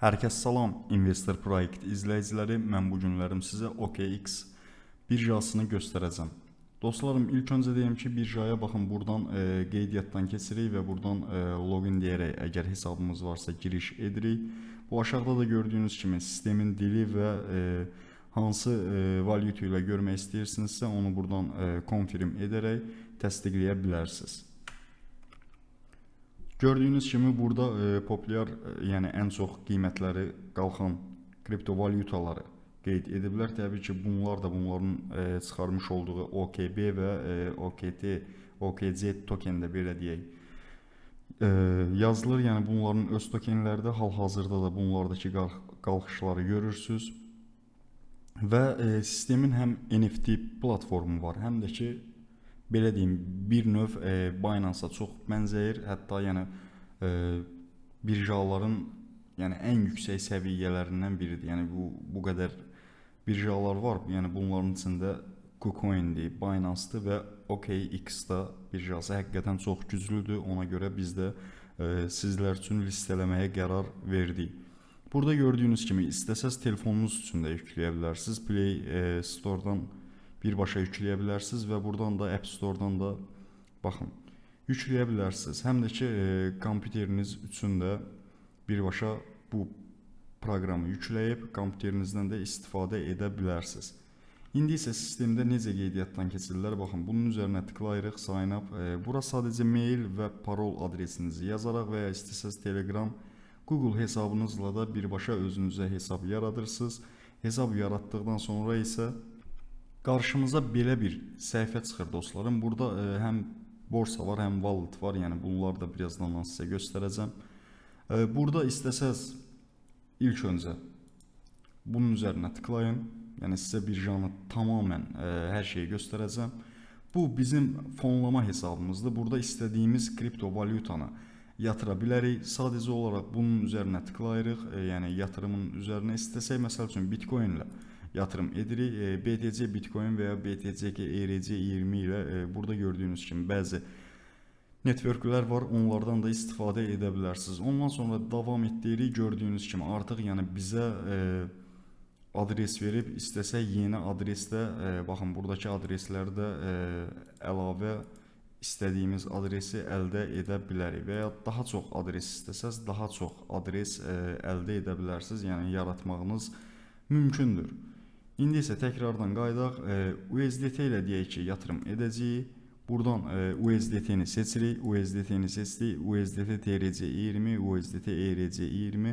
Hər kəs salam, Investor Proyekt izləyiciləri. Mən bu günlərim sizə OKX birjasını göstərəcəm. Dostlarım, ilk öncə deyim ki, birjaya baxın, buradan e, qeydiyyatdan keçirik və buradan e, login deyərək əgər hesabımız varsa giriş edirik. Bu aşağıda da gördüyünüz kimi sistemin dili və e, hansı e, valyuta ilə görmək istəyirsinizsə, onu buradan e, confirm edərək təsdiqləyə bilərsiniz. Gördüyünüz kimi burada e, populyar, e, yəni ən çox qiymətləri qalxan kriptovalyutaları qeyd ediblər. Təbii ki, bunlar da bunların e, çıxarmış olduğu OKB və e, OKT, OKC token də belə deyək. E, yazılır. Yəni bunların öz tokenləri də hal-hazırda da bunlardakı qalx qalxışları görürsüz. Və e, sistemin həm NFT platformu var, həm də ki belə deyim, bir növ e, Binance-a çox bənzəyir. Hətta yəni e, birjaların yəni ən yüksək səviyyələrindən biridir. Yəni bu bu qədər birjalar var. Yəni bunların içində KuCoin-dir, Binance-dır və OKX-da birjası həqiqətən çox güclüdür. Ona görə biz də e, sizlər üçün listələməyə qərar verdik. Burada gördüyünüz kimi istəsəz telefonunuz üçün də yükləyə bilərsiniz. Play e, Store-dan birbaşa yükləyə və buradan da App Store-dan da baxın yükləyə bilərsiniz. Həm də ki, e, kompüteriniz üçün də birbaşa bu proqramı yükləyib kompüterinizdən də istifadə edə bilərsiniz. İndi isə sistemdə necə qeydiyyatdan keçirilər? Baxın, bunun üzərinə tıklayırıq, sign up. E, bura sadəcə mail və parol adresinizi yazaraq və ya istəsəz Telegram, Google hesabınızla da birbaşa özünüzə hesab yaradırsınız. Hesab yaratdıqdan sonra isə Qarşımıza belə bir səhifə çıxır dostlarım. Burada e, həm borsa var, həm wallet var. Yəni bunları da birazdan sizə göstərəcəm. E, burada istəsəz ilk öncə bunun üzərinə tıklayın. Yəni sizə birjanı tamamən e, hər şeyi göstərəcəm. Bu bizim fonlama hesabımızdır. Burada istədiyimiz kriptovalyutanı yatıra bilərik. Sadəcə olaraq bunun üzərinə tıklayırıq. E, yəni yatırımın üzərinə istəsək məsəl üçün Bitcoin ilə yatırım edirik. E, BTC Bitcoin və ya BTC ERC20 ilə e, burada gördüyünüz kimi bəzi networklər var. Onlardan da istifadə edə bilərsiniz. Ondan sonra davam etdiririk. Gördüyünüz kimi artıq yəni bizə e, adres verib istəsək yeni adresdə e, baxın burdakı adreslərdə e, əlavə istədiyimiz adresi əldə edə bilərik və ya daha çox adres istəsəz daha çox adres e, əldə edə bilərsiniz. Yəni yaratmağınız mümkündür. İndi isə təkrardan qayıdaq. E, USDT ilə deyək ki, yatırım edəcəyik. Buradan e, USDT-ni seçirik. USDT-ni seçdik. USDT TRC20, USDT ERC20.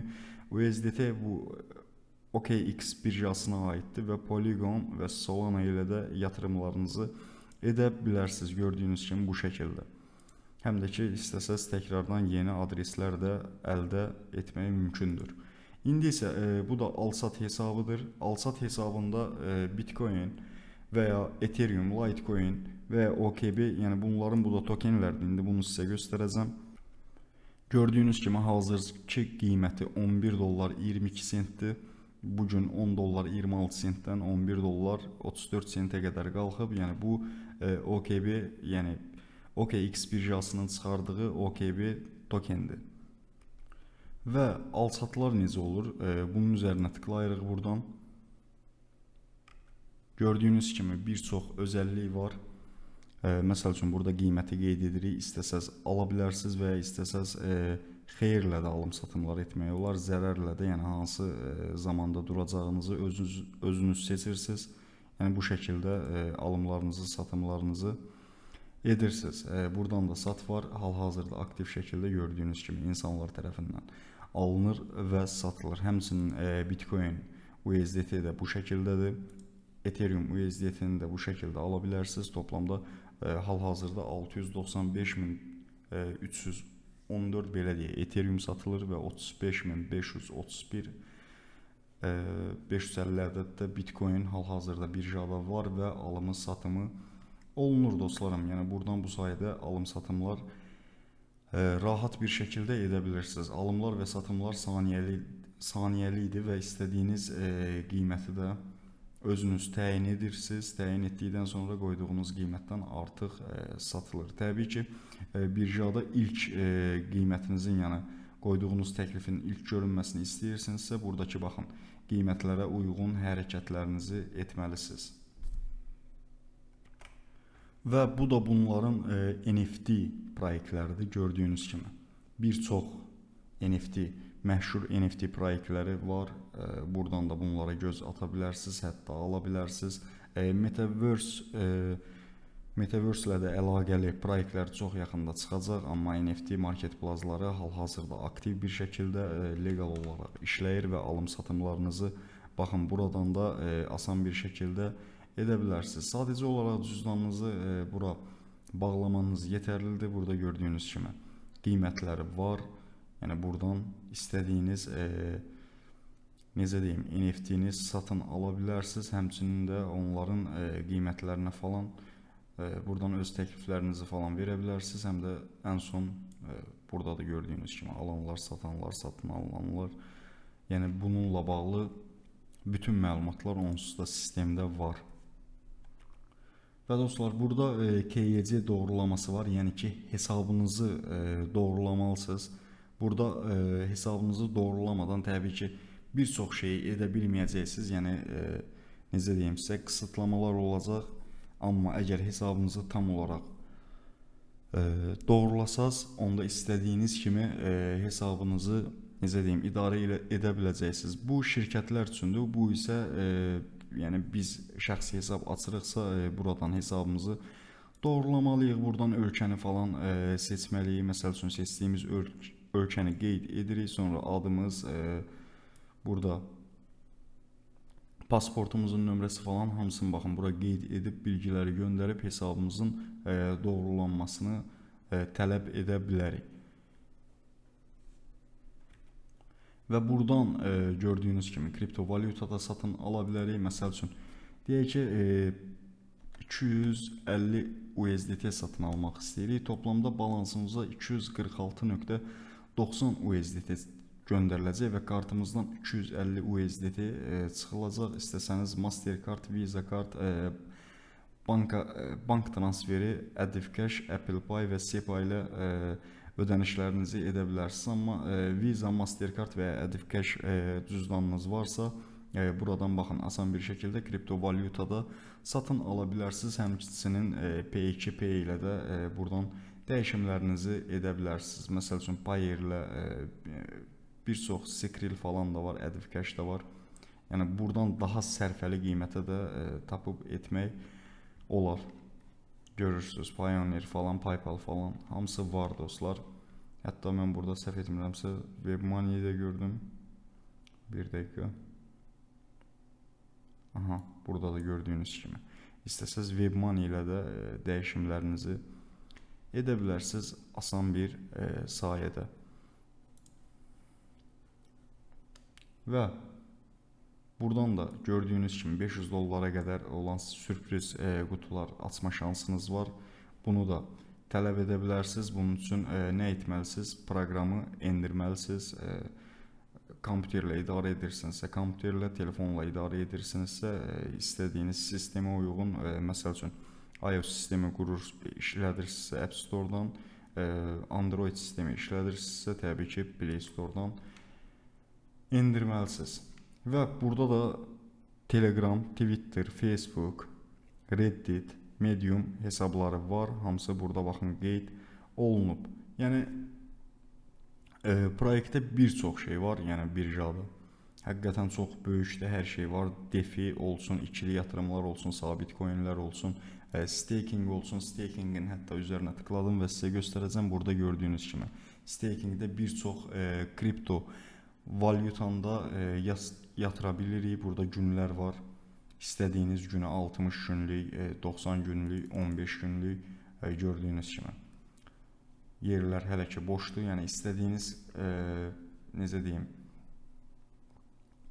USDT bu OKX birjasına aiddir və Polygon və Solana ilə də yatırımlarınızı edə bilərsiniz gördüyünüz kimi bu şəkildə. Həm də ki, istəsəz təkrardan yeni adreslər də əldə etmək mümkündür. İndi isə e, bu da alsat hesabıdır. Alsat hesabında e, Bitcoin və ya Ethereum, Litecoin ya OKB, yəni bunların bu da tokenlərdir. İndi bunu sizə göstərəcəm. Gördüyünüz kimi hazırki qiyməti 11 dollar 22 sentdir. Bu gün 10 dollar 26 sentdən 11 dollar 34 sentə qədər qalxıb. Yəni bu e, OKB, yəni OKX birjasının çıxardığı OKB tokendir. Və alçatlar necə olur? E, bunun üzərinə tıklayırıq buradan. Gördüyünüz kimi bir çox özəlliyi var. E, məsəl üçün burada qiyməti qeyd edirik. İstəsəz ala bilərsiniz və ya istəsəz e, xeyirlə də alım satımlar etmək olar, zərərlə də, yəni hansı zamanda duracağınızı özünüz özünüz seçirsiniz. Yəni bu şəkildə alımlarınızı, satımlarınızı edirsiniz. Buradan da sat var. Hal-hazırda aktiv şəkildə gördüyünüz kimi insanlar tərəfindən alınır və satılır. Həmçinin e, Bitcoin USDT də bu şəkildədir. Ethereum USDT-ni də bu şəkildə ala bilərsiniz. Toplamda e, hal-hazırda 695.314 e, belə deyək, Ethereum satılır və 35531 e, 550 ədəd də Bitcoin hal-hazırda birjada var və alımı satımı olunur dostlarım. Yəni buradan bu sayədə alım satımlar rahat bir şəkildə edə bilirsiniz. Alımlar və satımlar saniyəli saniyəli idi və istədiyiniz e, qiyməti də özünüz təyin edirsiniz. Təyin etdikdən sonra qoyduğunuz qiymətdən artıq e, satılır. Təbii ki, e, birjada ilk e, qiymətinizin, yəni qoyduğunuz təklifin ilk görünməsini istəyirsinizsə, buradakı baxın, qiymətlərə uyğun hərəkətlərinizi etməlisiniz. Və bu da bunların e, NFT proyektləridir gördüyünüz kimi. Bir çox NFT, məşhur NFT proyektləri var. E, buradan da bunlara göz ata bilərsiniz, hətta ala bilərsiniz. E, Metaverse e, Metaverse ilə də əlaqəli proyektlər çox yaxında çıxacaq, amma NFT marketplazları hal-hazırda aktiv bir şəkildə e, leqal olaraq işləyir və alım-satımlarınızı baxın buradan da e, asan bir şəkildə edə bilərsiniz. Sadəcə olaraq cüzdanınızı e, bura bağlamanız yetərlidir. Burada gördüyünüz kimi qiymətləri var. Yəni buradan istədiyiniz e, necə deyim, NFT-ni satın ala bilərsiniz. Həmçinin də onların e, qiymətlərinə falan e, buradan öz təkliflərinizi falan verə bilərsiniz. Həm də ən son e, burada da gördüyünüz kimi alanlar, satanlar, satın alınanlar. Yəni bununla bağlı bütün məlumatlar onsuz da sistemdə var. Və dostlar, burada e, KYC doğrulaması var. Yəni ki, hesabınızı e, doğrulamalısınız. Burada e, hesabınızı doğrulamadan təbii ki, bir çox şeyi edə bilməyəcəksiniz. Yəni e, necə deyim sizə, qısıtlamalar olacaq. Amma əgər hesabınızı tam olaraq e, doğrulasaz, onda istədiyiniz kimi e, hesabınızı necə deyim, idarə edə biləcəksiniz. Bu şirkətlər üçündür. Bu isə e, yəni biz şəxsi hesab açırıqsa e, buradan hesabımızı doğrulamalıyıq. Buradan ölkəni falan e, seçməliyik. Məsəl üçün seçdiyimiz öl ölkəni qeyd edirik. Sonra adımız e, burada pasportumuzun nömrəsi falan hamısını baxın bura qeyd edib bilgiləri göndərib hesabımızın e, doğrulanmasını e, tələb edə bilərik. Və burdan e, gördüyünüz kimi kriptovalyutada satın ala bilərik. Məsəl üçün deyək ki, e, 250 USDT satın almaq istəyirik. Toplamda balansımıza 246.90 USDT göndəriləcək və kartımızdan 250 USDT e, çıxılacaq. İstəsəniz Mastercard, Visa kart, e, banka e, bank transferi, Adifcash, Apple Pay və SEPA ilə e, ödənişlərinizi edə bilərsiniz. Amma e, Visa, Mastercard və ya Adifcash e, cüzdanınız varsa, e, buradan baxın asan bir şəkildə kriptovalyutada satın ala bilərsiniz. Həmçinin e, P2 Pay ilə də buradan dəyişimlərinizi edə bilərsiniz. Məsəl üçün Payer ilə bir çox Skrill falan da var, Adifcash da var. Yəni buradan daha sərfəli qiymətə də tapıb etmək olar. Görürsüz, Pioneer falan, PayPal falan hamısı var dostlar. Hətta mən burada səhv etmirəmsə WebMoney-i də gördüm. Bir dəqiqə. Aha, burada da gördüyünüz kimi. İstəsəz WebMoney ilə də e, dəyişimlərinizi edə bilərsiniz asan bir e, sayədə. Və Buradan da gördüyünüz kimi 500 dollara qədər olan sürpriz e, qutular açma şansınız var. Bunu da tələb edə bilərsiniz. Bunun üçün e, nə etməlisiniz? Proqramı endirməlisiniz. E, kompüterlə idarə edirsinizsə, kompüterlə, telefonla idarə edirsinizsə, e, istədiyiniz sistemə uyğun, e, məsəl üçün iOS sistemi qurur, işlədirsinizsə App Store-dan, e, Android sistemi işlədirsinizsə, təbii ki, Play Store-dan endirməlisiniz. Və burada da Telegram, Twitter, Facebook, Reddit, Medium hesabları var. Hamısı burada baxın qeyd olunub. Yəni e, proyektdə bir çox şey var, yəni birjada. Həqiqətən çox böyükdə hər şey var. DeFi olsun, ikili yatırımlar olsun, sabit coinlər olsun, e, staking olsun. Stakingin hətta üzərinə tıkladım və sizə göstərəcəm burada gördüyünüz kimi. Stakingdə bir çox e, kripto valyutanda e, yatıra bilirik. Burada günlər var. İstədiyiniz günə 60 günlük, 90 günlük, 15 günlük e, gördüyünüz kimi. Yerlər hələ ki boşdur. Yəni istədiyiniz e, necə deyim,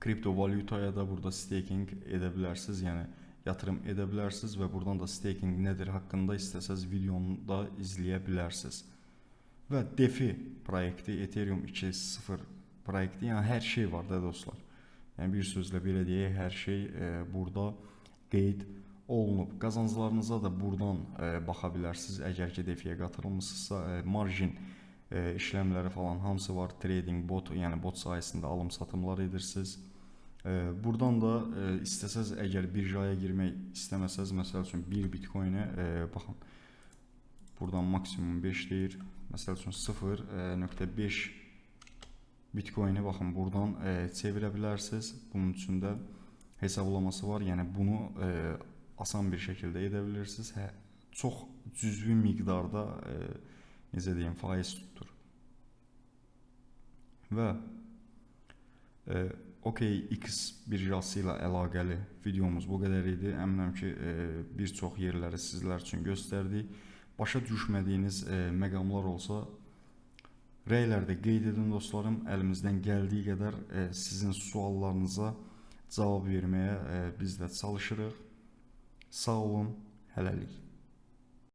kriptovalyutaya da burada staking edə bilərsiniz. Yəni yatırım edə bilərsiniz və buradan da staking nədir haqqında istəsəz videonu da izləyə bilərsiniz. Və DeFi proyekti Ethereum 2.0 proyekti, yəni hər şey var da dostlar. Yəni bir sözlə belə deyək, hər şey e, burada qeyd olunub. Qazanclarınıza da burdan e, baxa bilərsiniz. Əgər ki, DeFi-yə qatılmısınızsa, e, marjin e, işlemləri falan hamısı var. Trading bot, yəni bot sayəsində alım satımlar edirsiniz. E, buradan da e, istəsəz əgər birjaya girmək istəməsəz, məsəl üçün 1 Bitcoin-ə e, baxın. Buradan maksimum 5 deyir. Məsəl üçün 0.5 Bitcoin-i baxın buradan e, çevirə bilərsiniz. Bunun üçün də hesablaması var. Yəni bunu e, asan bir şəkildə edə bilirsiniz. Hə, çox cüzvi miqdarda e, necə deyim, faiz tutur. Və e, OKX birjası ilə əlaqəli videomuz bu qədər idi. Əminəm ki, e, bir çox yerləri sizlər üçün göstərdik. Başa düşmədiyiniz e, məqamlar olsa rəylərdə qeyd edin dostlarım. Əlimizdən gəldiyi qədər e, sizin suallarınıza cavab verməyə e, biz də çalışırıq. Sağ olun, hələlik.